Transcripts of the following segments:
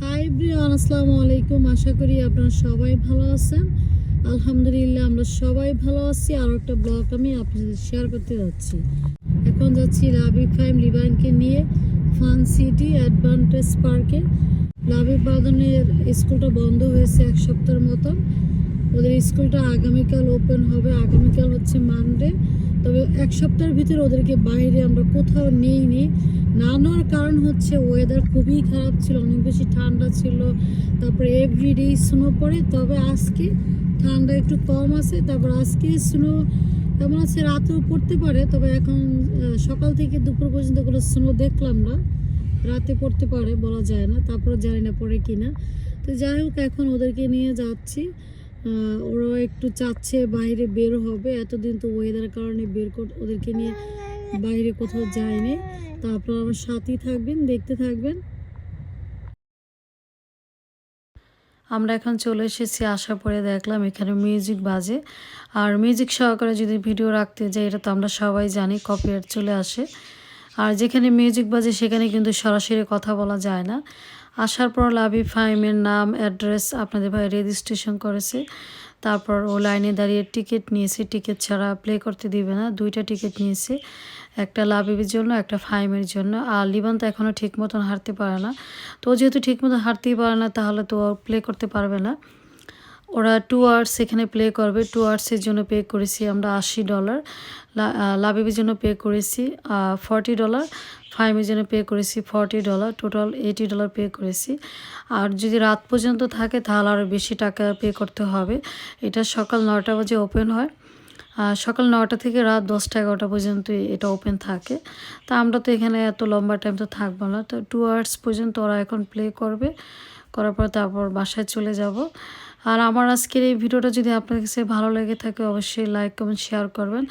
High Brian আসসালামু আলাইকুম। আশা করি আপনারা সবাই ভালো আছেন। আলহামদুলিল্লাহ, আমরা সবাই ভালো আছি। আর একটা ব্লগ আমি আপনাদের শেয়ার করতে যাচ্ছি। এখন যাচ্ছি লাভি ফাইম লিবানকে নিয়ে ফান সিটি অ্যাডভান্টেজ পার্কে। লাভি বাদনের স্কুলটা বন্ধ হয়েছে এক সপ্তাহের মতন। ওদের স্কুলটা আগামীকাল ওপেন হবে। আগামীকাল হচ্ছে মানডে তবে এক সপ্তাহের ভিতরে ওদেরকে বাইরে আমরা কোথাও নিইনি। না নেওয়ার কারণ হচ্ছে ওয়েদার খুবই খারাপ ছিল, অনেক বেশি ঠান্ডা ছিল, তারপরে এভরিডে স্নো পড়ে, তবে আজকে ঠান্ডা একটু কম আছে, তারপর আজকে স্নো এমন আছে রাতেও পড়তে পারে, তবে এখন সকাল থেকে দুপুর পর্যন্ত কোনো স্নো দেখলাম না। রাতে পড়তে পারে বলা যায় না তারপরে জানি না পড়ে কিনা। তো যাই হোক, এখন ওদেরকে নিয়ে যাচ্ছি। ওরাও একটু চাচ্ছে বাইরে বের হবে। এতদিন তো ওয়েদার কারণে বের কর ওদেরকে নিয়ে বাইরে কোথাও যায়নি। তারপর আমার সাথেই থাকবেন, দেখতে থাকবেন। আমরা এখন চলে এসেছি আসার পরে দেখলাম এখানে মিউজিক বাজে। আর মিউজিক সহকারে যদি ভিডিও রাখতে যাই, এটা তো আমরা সবাই জানি কপিরাইট চলে আসে। আর যেখানে মিউজিক বাজে, সেখানে কিন্তু সরাসরি কথা বলা যায় না। আসার পর লাভি ফাইমের নাম, অ্যাড্রেস আপনাদের ভাই রেজিস্ট্রেশন করেছে। তারপর ও লাইনে দাঁড়িয়ে টিকিট নিয়েছে। টিকিট ছাড়া প্লে করতে দিবে না। দুইটা টিকিট নিয়েছে। একটা লাভিবির জন্য, একটা ফাইমের জন্য। আর লিবান তো এখনও ঠিক মতন হাঁটতে পারে না। তো যেহেতু ঠিক মতন হাঁটতেই পারে না, তাহলে তো প্লে করতে পারবে না। ওরা টু আওয়ার্স এখানে প্লে করবে। টু আওয়ার্সের জন্য পে করেছি আমরা আশি ডলার লাভিবির জন্য পে করেছি ফর্টি ডলার ফাইমের জন্য পে করেছি forty dollar total eighty dollar pay করেছি। আর যদি রাত পর্যন্ত থাকে তাহলে আরও বেশি টাকা পে করতে হবে। এটা সকাল নটা বাজে ওপেন হয়। সকাল নটা থেকে রাত দশটা এগারোটা পর্যন্ত এটা ওপেন থাকে। তা আমরা তো এখানে এত লম্বা টাইম তো থাকব না। তো টু আওয়ার্স পর্যন্ত ওরা এখন প্লে করবে। করার পর তারপর বাসায় চলে যাব। আর আমার আজকের এই ভিডিওটা যদি আপনার কাছে ভালো লেগে থাকে, অবশ্যই লাইক কমেন্ট শেয়ার করবেন।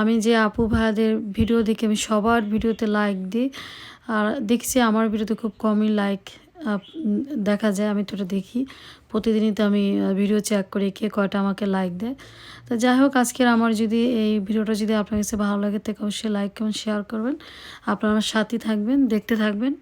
আমি যে আপু ভাইয়াদের ভিডিও দেখি আমি সবার ভিডিওতে লাইক দিই। আর দেখছি আমার ভিডিওতে খুব কমই লাইক দেখা যায়, আমি তো দেখি। প্রতিদিনই তো আমি ভিডিও চেক করি কে কয়টা আমাকে লাইক দেয়। তো যাই হোক, আজকের আমার যদি এই ভিডিওটা যদি আপনার কাছে ভালো লাগে থাকে, অবশ্যই লাইক কমেন্ট শেয়ার করবেন। আপনারা আমার সাথেই থাকবেন, দেখতে থাকবেন।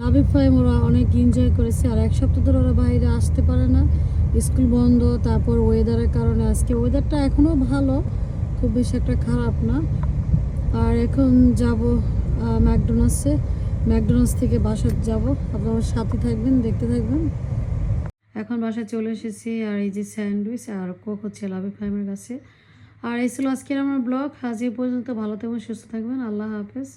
লাভিক ফাইম ওরা অনেক এনজয় করেছে। আর এক সপ্তাহ ধরে ওরা বাইরে আসতে পারে না। স্কুল বন্ধ, তারপর ওয়েদারের কারণে আজকে ওয়েদারটা এখনও ভালো, খুব বেশি একটা খারাপ না। আর এখন যাব ম্যাকডোনাল্ডসে ম্যাকডোনাল্ডস থেকে বাসায় যাব। আপনারা সাথে থাকবেন, দেখতে থাকবেন। এখন বাসায় চলে এসেছি, আর এই যে স্যান্ডউইচ আর কোক হচ্ছে লাভিক ফাইমের কাছে। আর এই ছিল আজকের আমার ব্লগ। আজ পর্যন্ত ভালো থাকবেন, সুস্থ থাকবেন। আল্লাহ হাফেজ।